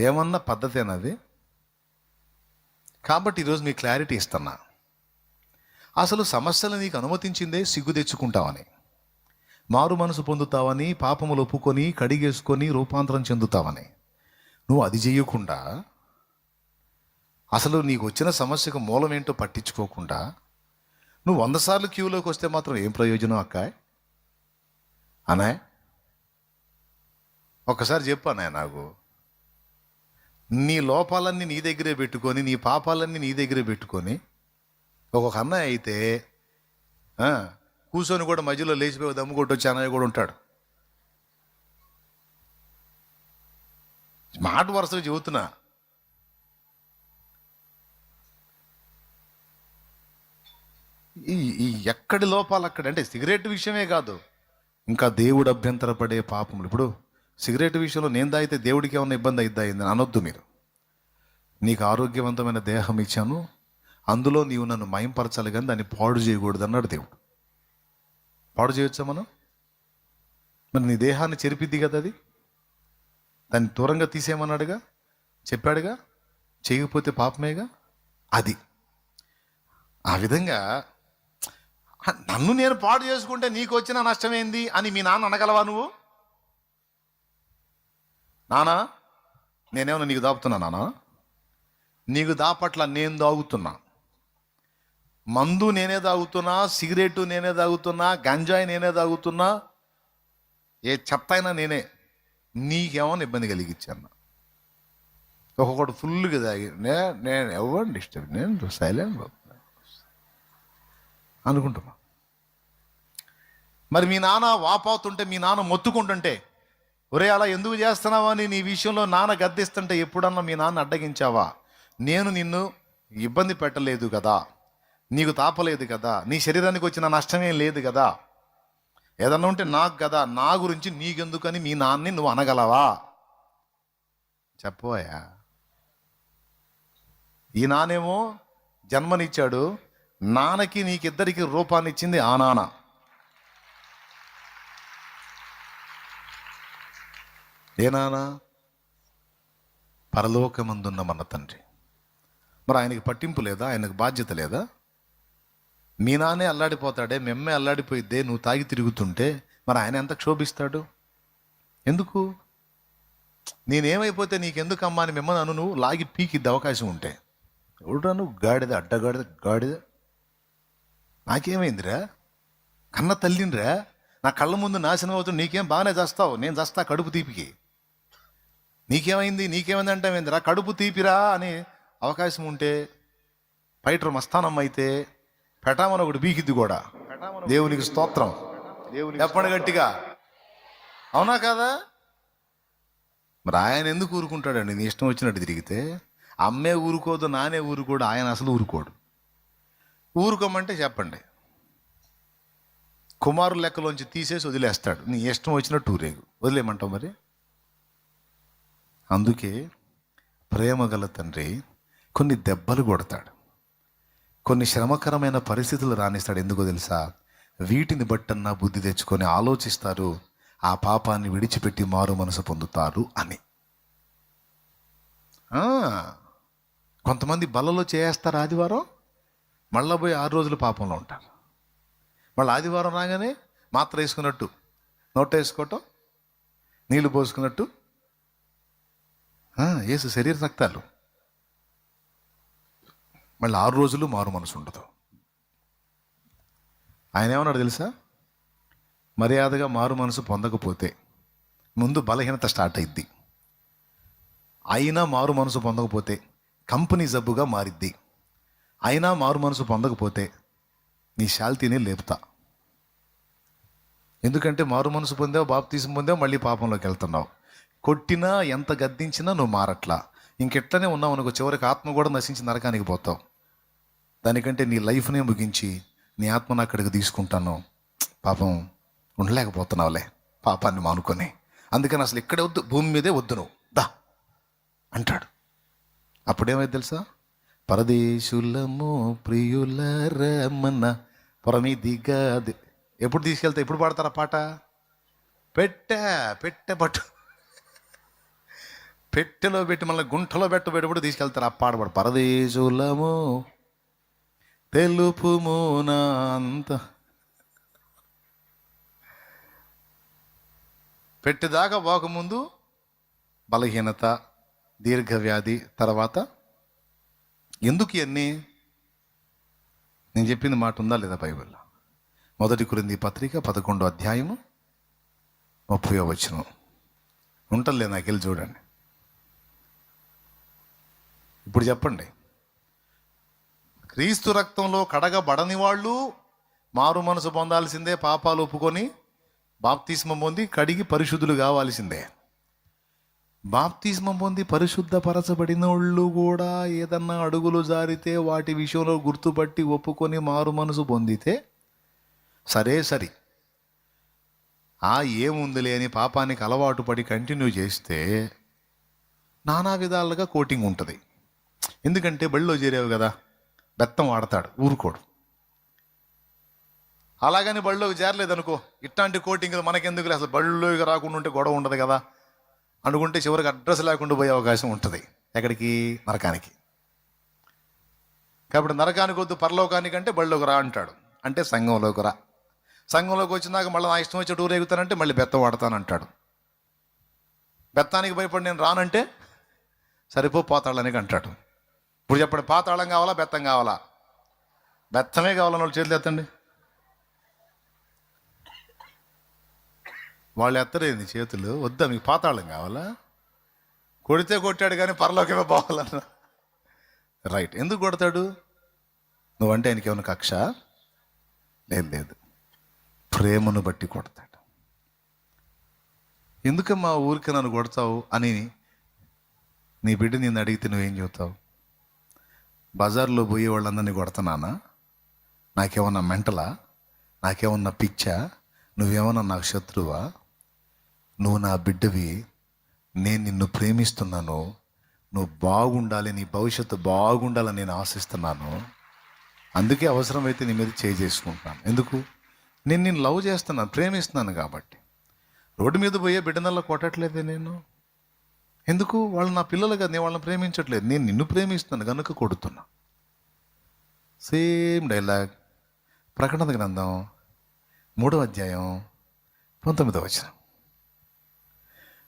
ఏమన్నా పద్ధతేనా అది? కాబట్టి ఈరోజు మీ క్లారిటీ ఇస్తున్నా. అసలు సమస్యలు నీకు అనుమతించిందే సిగ్గు తెచ్చుకుంటావని. మారు మనసు పొందుతావని పాపములు ఒప్పుకొని కడిగేసుకొని రూపాంతరం చెందుతావని. నువ్వు అది చేయకుండా అసలు నీకు వచ్చిన సమస్యకు మూలం ఏంటో పట్టించుకోకుండా నువ్వు వంద సార్లు క్యూలోకి వస్తే మాత్రం ఏం ప్రయోజనం అక్కాయ్ అనాయ్ ఒక్కసారి చెప్పు అన్నయ్య నాకు. నీ లోపాలన్నీ నీ దగ్గరే పెట్టుకొని నీ పాపాలన్నీ నీ దగ్గరే పెట్టుకొని ఒక్కొక్క అన్నయ్య అయితే కూర్చొని కూడా మధ్యలో లేచిపోయి దమ్ము కొట్టొచ్చి అన్నయ్య కూడా ఉంటాడు. మాట వరుసగా చెబుతున్నా. ఈ ఈ ఎక్కడి లోపాలు అక్కడ? అంటే సిగరెట్ విషయమే కాదు. ఇంకా దేవుడు అభ్యంతరపడే పాపములు. ఇప్పుడు సిగరెట్ విషయంలో నేను దాయితే దేవుడికి ఏమైనా ఇబ్బంది అయిద్దా అయిందని అనొద్దు మీరు. నీకు ఆరోగ్యవంతమైన దేహం ఇచ్చాను అందులో నీవు నన్ను మయంపరచాలి కానీ దాన్ని పాడు చేయకూడదు అన్నాడు దేవుడు. పాడు చేయొచ్చా మనం? మరి నీ దేహాన్ని చెరిపిద్ది కదా అది? దాన్ని దూరంగా తీసేయమన్నాడుగా? చెప్పాడుగా? చేయకపోతే పాపమేగా? అది. ఆ విధంగా నన్ను నేను పాడు చేసుకుంటే నీకు వచ్చిన నష్టమేంది అని మీ నాన్న అనగలవా నువ్వు? నానా నేనేమన్నా నీకు దాపుతున్నా నానా? నీకు దాపట్ల నేను దాగుతున్నా. మందు నేనే తాగుతున్నా సిగరెట్ నేనే తాగుతున్నా గంజాయి నేనే తాగుతున్నా ఏ చెత్త అయినా నేనే నీకేమన్నా ఇబ్బంది కలిగించాను? ఒక్కొక్కటి ఫుల్గా తాగి నే నేను ఎవరు డిస్టర్బ్ నేను సైలెంట్ అనుకుంటున్నా. మరి మీ నాన్న వాపోతుంటే మీ నాన్న మొత్తుకుంటుంటే ఒరే అలా ఎందుకు చేస్తున్నావా? అని నీ విషయంలో నాన్న గద్దిస్తుంటే ఎప్పుడన్నా మీ నాన్న అడ్డగించావా? నేను నిన్ను ఇబ్బంది పెట్టలేదు కదా. నీకు తాపలేదు కదా. నీ శరీరానికి వచ్చిన నష్టమేం లేదు కదా. ఏదన్నా ఉంటే నాకు కదా. నా గురించి నీకెందుకని మీ నాన్నని నువ్వు అనగలవా? చెప్పబోయా ఈ నానేమో జన్మనిచ్చాడు. నాన్నకి నీకిద్దరికి రూపాన్ని ఇచ్చింది ఆ నాన్న. ఏ నాన్న పరలోకమందున్న మన తండ్రి. మరి ఆయనకి పట్టింపు లేదా? ఆయనకు బాధ్యత లేదా? మీ నానే అల్లాడిపోతాడే మెమ్మే అల్లాడిపోయిద్దే నువ్వు తాగి తిరుగుతుంటే మరి ఆయన ఎంత క్షోభిస్తాడు? ఎందుకు? నేనేమైపోతే నీకెందుకు అమ్మా అని మిమ్మల్ని అను నువ్వు లాగి పీకిద్ది అవకాశం ఉంటే. ఎవడురా నువ్వు? గాడిద అడ్డగాడిద గాడిద నాకేమైందిరా? కన్న తల్లినిరా? నా కళ్ళ ముందు నాశనం అవుతుంది నీకేం బాగానే చేస్తావు? నేను చేస్తా కడుపు తీపికి. నీకేమైంది? నీకేమైంది అంటే కడుపు తీపిరా అని అవకాశం ఉంటే పైటర్ మస్తానం అయితే పెటామని ఒకటి బీకిద్ది కూడా. దేవునికి స్తోత్రం. దేవుని చెప్పండి గట్టిగా? అవునా కదా? మరి ఆయన ఎందుకు ఊరుకుంటాడండి? నీ ఇష్టం వచ్చినట్టు తిరిగితే. అమ్మే ఊరుకోదు నానే ఊరుకోడు ఆయన అసలు ఊరుకోడు. ఊరుకోమంటే చెప్పండి. కుమారు లెక్కలోంచి తీసేసి వదిలేస్తాడు. నీ ఇష్టం వచ్చినట్టు ఊరేగు. వదిలేయమంటావు మరి? అందుకే ప్రేమ గల తండ్రి కొన్ని దెబ్బలు కొడతాడు. కొన్ని శ్రమకరమైన పరిస్థితులు రాణిస్తాడు ఎందుకో తెలుసా? వీటిని బట్టన్నా బుద్ధి తెచ్చుకొని ఆలోచిస్తారు. ఆ పాపాన్ని విడిచిపెట్టి మారు మనసు పొందుతారు అని. కొంతమంది బలలో చేస్తారు ఆదివారం. మళ్ళా పోయి ఆరు రోజులు పాపంలో ఉంటారు. మళ్ళీ ఆదివారం రాగానే మాత్ర వేసుకున్నట్టు నోట వేసుకోవటం నీళ్ళు పోసుకున్నట్టు ఏసు శరీర రక్తాలు. మళ్ళీ ఆరు రోజులు మారు మనసు ఉండదు. ఆయన ఏమన్నాడు తెలుసా? మర్యాదగా మారు మనసు పొందకపోతే ముందు బలహీనత స్టార్ట్ అయింది అయినా మారు మనసు పొందకపోతే కంపెనీ జబ్బుగా మారిద్ది. అయినా మారు మనసు పొందకపోతే నీ శాల్తీని లేపుతా. ఎందుకంటే మారు మనసు పొందావు బాప్తీసం పొందావు మళ్ళీ పాపంలోకి వెళ్తున్నావు. కొట్టినా ఎంత గద్దించినా నువ్వు మారట్లా. ఇంకెట్లనే ఉన్నావు అనుకో చివరికి ఆత్మ కూడా నశించి నరకానికి పోతావు. దానికంటే నీ లైఫ్నే ముగించి నీ ఆత్మను అక్కడికి తీసుకుంటాను. పాపం ఉండలేకపోతున్నావులే. పాపాన్ని మానుకొని. అందుకని అసలు ఇక్కడే వద్దు భూమి మీదే వద్దు నువ్వు. దా అంటాడు. అప్పుడేమైంది తెలుసా? పరదేశులము ప్రియుల రమణ పొరమీదిగా ఎప్పుడు తీసుకెళ్తే ఎప్పుడు పాడతారా పాట? పెట్ట పెట్ట పట్టు. పెట్టెలో పెట్టి మళ్ళీ గుంటలో పెట్టబెట్టబడి తీసుకెళ్తారు. ఆ పాడబడు పరదేశులము తెలుపుము నా అంత. పెట్టేదాకా పోకముందు బలహీనత దీర్ఘవ్యాధి తర్వాత ఎందుకు ఇవన్నీ? నేను చెప్పింది మాట ఉందా లేదా బైబిల్లో? మొదటి కురింది పత్రిక పదకొండో అధ్యాయము ముప్పయో వచనం. ఉంటలే నాకు వెళ్ళి చూడండి. ఇప్పుడు చెప్పండి. క్రీస్తు రక్తంలో కడగబడని వాళ్ళు మారు మనసు పొందాల్సిందే పాపాలు ఒప్పుకొని బాప్తిస్మం పొంది కడిగి పరిశుద్ధులు కావాల్సిందే. బాప్తిస్మం పొంది పరిశుద్ధపరచబడిన వాళ్ళు కూడా ఏదన్నా అడుగులు జారితే వాటి విషయంలో గుర్తుపట్టి ఒప్పుకొని మారు మనసు పొందితే సరే సరి. ఆ ఏముందిలే అని పాపానికి అలవాటు పడి కంటిన్యూ చేస్తే నానా విధాలుగా కోటింగ్ ఉంటుంది. ఎందుకంటే బళ్ళో చేరావు కదా బెత్తం వాడతాడు ఊరుకోడు. అలాగని బళ్ళోకి చేరలేదు అనుకో ఇట్లాంటి కోటింగ్ మనకెందుకు అసలు బళ్ళోకి రాకుండా ఉంటే గొడవ ఉండదు కదా. అనుకుంటే చివరికి అడ్రస్ లేకుండా పోయే అవకాశం ఉంటుంది ఎక్కడికి? నరకానికి. కాబట్టి నరకానికి వద్దు పరలోకానికి అంటే బళ్ళోకి రా అంటాడు. అంటే సంఘంలోకి రా. సంఘంలోకి వచ్చినాక మళ్ళీ నా ఇష్టం వచ్చి టూర్ ఎగుతానంటే మళ్ళీ బెత్తం వాడతానంటాడు బెత్తానికి భయపడి నేను రానంటే సరిపో పోతాళ్ళనికి అంటాడు. ఇప్పుడు చెప్పండి పాతాళం కావాలా బెత్తం కావాలా? బెత్తమే కావాలని వాళ్ళు చేతులు ఎత్తండి. వాళ్ళు ఎత్తరేంది చేతులు? వద్దా మీకు పాతాళం కావాలా? కొడితే కొట్టాడు కానీ పరలోకమే పోవాలన్నా. రైట్ ఎందుకు కొడతాడు? నువ్వంటే ఆయనకి ఏమైనా కక్ష? లేదు లేదు. ప్రేమను బట్టి కొడతాడు. ఎందుకమ్మా ఊరికి నన్ను కొడతావు అని నీ బిడ్డ నిన్ను అడిగితే నువ్వేం చెబుతావు? బజార్లో పోయే వాళ్ళందరినీ కొడతానా నాకేమన్నా మెంటలా? నాకేమన్నా పిచ్చా? నువ్వేమన్నా నాకు శత్రువా? నువ్వు నా బిడ్డవి. నేను నిన్ను ప్రేమిస్తున్నాను. నువ్వు బాగుండాలి నీ భవిష్యత్తు బాగుండాలని నేను ఆశిస్తున్నాను. అందుకే అవసరమైతే నీ మీద చేయి చేసుకుంటాను ఎందుకు? నేను నేను లవ్ చేస్తున్నాను ప్రేమిస్తున్నాను కాబట్టి. రోడ్డు మీద పోయే బిడ్డనల్లా కొట్టట్లేదే నేను? ఎందుకు? వాళ్ళు నా పిల్లలుగా నేను వాళ్ళని ప్రేమించట్లేదు. నేను నిన్ను ప్రేమిస్తున్నాను కనుక కొడుతున్నా. సేమ్ డైలాగ్ ప్రకటన గ్రంథం మూడవ అధ్యాయం పంతొమ్మిదవ వచనం.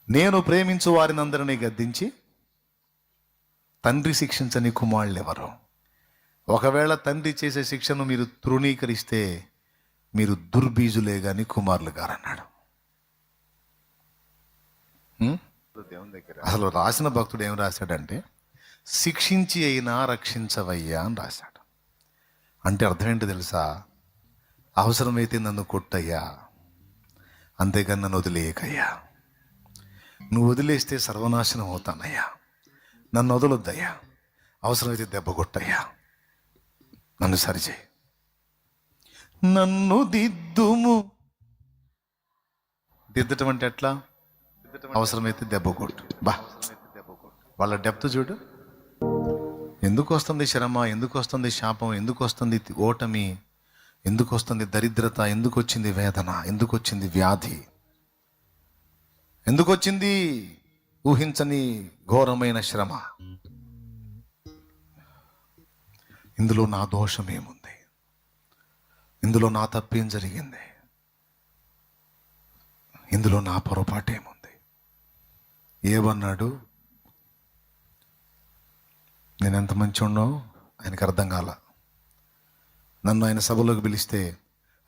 నేను ప్రేమించు వారిని అందరినీ గద్దించి తండ్రి శిక్షించని కుమారులు ఎవరు ఒకవేళ తండ్రి చేసే శిక్షను మీరు తృణీకరిస్తే మీరు దుర్బీజులే కానీ కుమారులు గారన్నాడు. హ్మ్? అసలు రాసిన భక్తుడు ఏం రాశాడంటే శిక్షించి అయినా రక్షించవయ్యా అని రాశాడు. అంటే అర్థం ఏంటి తెలుసా? అవసరమైతే నన్ను కొట్టయ్యా అంతేగాని నన్ను వదిలేయకయ్యా. నువ్వు వదిలేస్తే సర్వనాశనం అవుతానయ్యా. నన్ను వదలొద్దయ్యా. అవసరమైతే దెబ్బ కొట్టయ్యా. నన్ను సరిచేయి. నన్ను దిద్దుము. దిద్దటం అంటే ఎట్లా? అవసరమైతే దెబ్బ కొట్టు. బా. వాళ్ళ డెప్త్ చూడు. ఎందుకు వస్తుంది శ్రమ? ఎందుకు వస్తుంది శాపం? ఎందుకు వస్తుంది ఓటమి? ఎందుకు వస్తుంది దరిద్రత? ఎందుకు వచ్చింది వేదన? ఎందుకు వచ్చింది వ్యాధి? ఎందుకు వచ్చింది ఊహించని ఘోరమైన శ్రమ? ఇందులో నా దోషం ఏముంది ఇందులో నా తప్పేం జరిగింది? ఇందులో నా పొరపాటేముంది? ఏమన్నాడు? నేను ఎంత మంచి ఉన్నో ఆయనకు అర్థం కాల. నన్ను ఆయన సభలోకి పిలిస్తే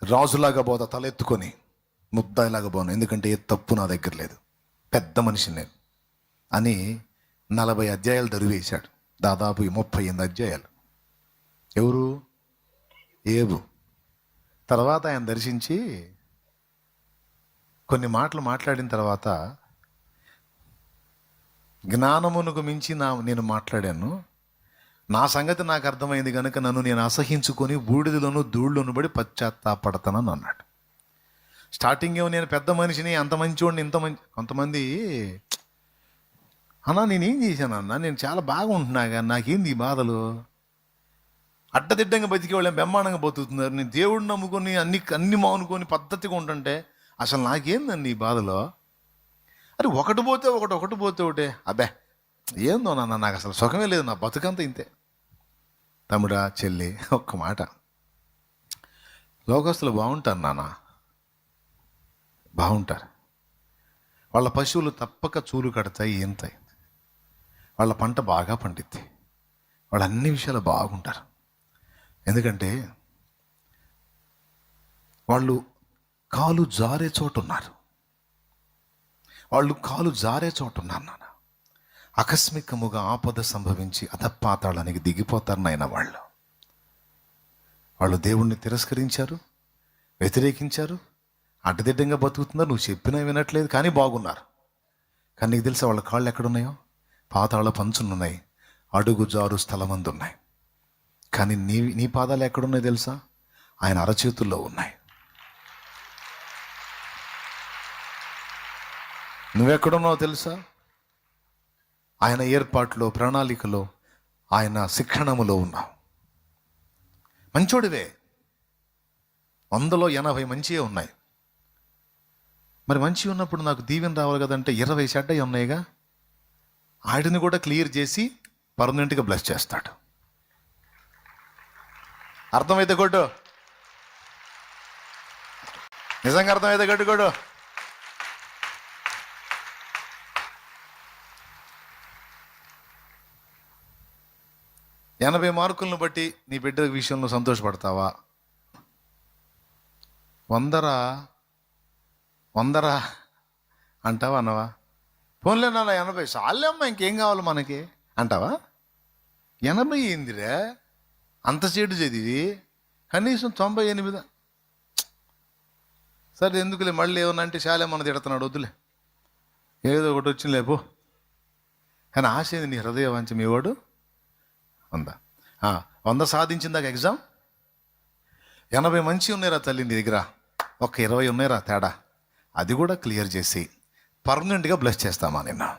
రాజులాగా పోతా తలెత్తుకొని ముద్దాయిలాగా పోను. ఎందుకంటే ఏ తప్పు నా దగ్గర లేదు. పెద్ద మనిషి నేను. అని నలభై అధ్యాయాలు దరివేశాడు. దాదాపు ముప్పై ఎనిమిది అధ్యాయాలు. ఎవరు? ఏబు. తర్వాత ఆయన దర్శించి కొన్ని మాటలు మాట్లాడిన తర్వాత జ్ఞానమునకు మించి నా నేను మాట్లాడాను. నా సంగతి నాకు అర్థమైంది కనుక నన్ను నేను అసహించుకొని బూడిదలోను ధూళ్ళను పడి పశ్చాత్తాపడతానని అన్నాడు. స్టార్టింగ్ ఏమో నేను పెద్ద మనిషిని అంత మంచివాడిని ఇంత మంచి కొంతమంది అన్నా నేనేం చేశాను అన్న నేను చాలా బాగా ఉంటున్నాగా నాకేంది ఈ బాధలు? అడ్డదిడ్డంగా బతికే వాళ్ళని బ్రహ్మాండంగా బతుకుతున్నారు? నేను దేవుడిని నమ్ముకొని అన్ని అన్ని మానుకొని పద్ధతిగా ఉంటుంటే అసలు నాకేందండి ఈ బాధలో? అరే ఒకటి పోతే ఒకటి ఒకటి పోతే ఒకటే. అబ్బే ఏందో నాన్న నాకు అసలు సుఖమే లేదు నా బతుకంతా ఇంతే. తమ్ముడా చెల్లి ఒక్క మాట. లోకస్తులు బాగుంటారు నాన్న. బాగుంటారు. వాళ్ళ పశువులు తప్పక చూలు కడతాయి ఏంతాయి వాళ్ళ పంట బాగా పండిద్ది. వాళ్ళు అన్ని విషయాలు బాగుంటారు. ఎందుకంటే వాళ్ళు కాలు జారే చోటు ఉన్నారు వాళ్ళు కాలు జారే చోటు ఉన్నారు నాన్న. ఆకస్మికముగా ఆపద సంభవించి అధపాతాళానికి దిగిపోతారు నాయన వాళ్ళు. వాళ్ళు దేవుణ్ణి తిరస్కరించారు వ్యతిరేకించారు అడ్డదిడ్డంగా బతుకుతున్నారు. నువ్వు చెప్పినా వినట్లేదు కానీ బాగున్నారు. కానీ నీకు తెలుసా వాళ్ళ కాళ్ళు ఎక్కడున్నాయో? పాతాళ పంచునున్నాయి అడుగు జారు స్థలమందు ఉన్నాయి కానీ నీ నీ పాదాలు ఎక్కడున్నాయి తెలుసా? ఆయన అరచేతుల్లో ఉన్నాయి. నువ్వెక్కడున్నావో తెలుసా? ఆయన ఏర్పాట్లో ప్రణాళికలో ఆయన శిక్షణములో ఉన్నావు. మంచోడివే. వందలో ఎనభై మంచివే ఉన్నాయి. మరి మంచి ఉన్నప్పుడు నాకు దీవెన రావాలి కదంటే ఇరవై చెడ్డవి ఉన్నాయిగా? వాటిని కూడా క్లియర్ చేసి పర్మనెంట్గా బ్లెస్ చేస్తాడు. అర్థమైతే కొట్టు. నిజంగా అర్థమైతే కొట్టు కొట్టు. ఎనభై మార్కులను బట్టి నీ బిడ్డ విషయంలో సంతోషపడతావా? వందరా? వందరా? అంటావా అన్నవా? పోన్లే నాన్న ఎనభై. చాలే అమ్మా ఇంకేం కావాలి మనకి? అంటావా? ఎనభై ఏందిరా? అంత చెడు చదివి కనీసం తొంభై ఎనిమిది. సరే ఎందుకులే మళ్ళీ ఏమన్నా అంటే చాలే మన తిడుతున్నాడు వద్దులే. ఏదో ఒకటి వచ్చిందిలే పో. కానీ ఆశ ఏంది నీ హృదయ వంచం ఇవాడు వంద. వంద సాధించిందాక ఎగ్జామ్ ఎనభై మంచి ఉన్నాయిరా తల్లి నీ దగ్గర. ఒక ఇరవై ఉన్నాయిరా తేడా. అది కూడా క్లియర్ చేసి పర్మనెంట్గా బ్లెస్ చేస్తామా నిన్న?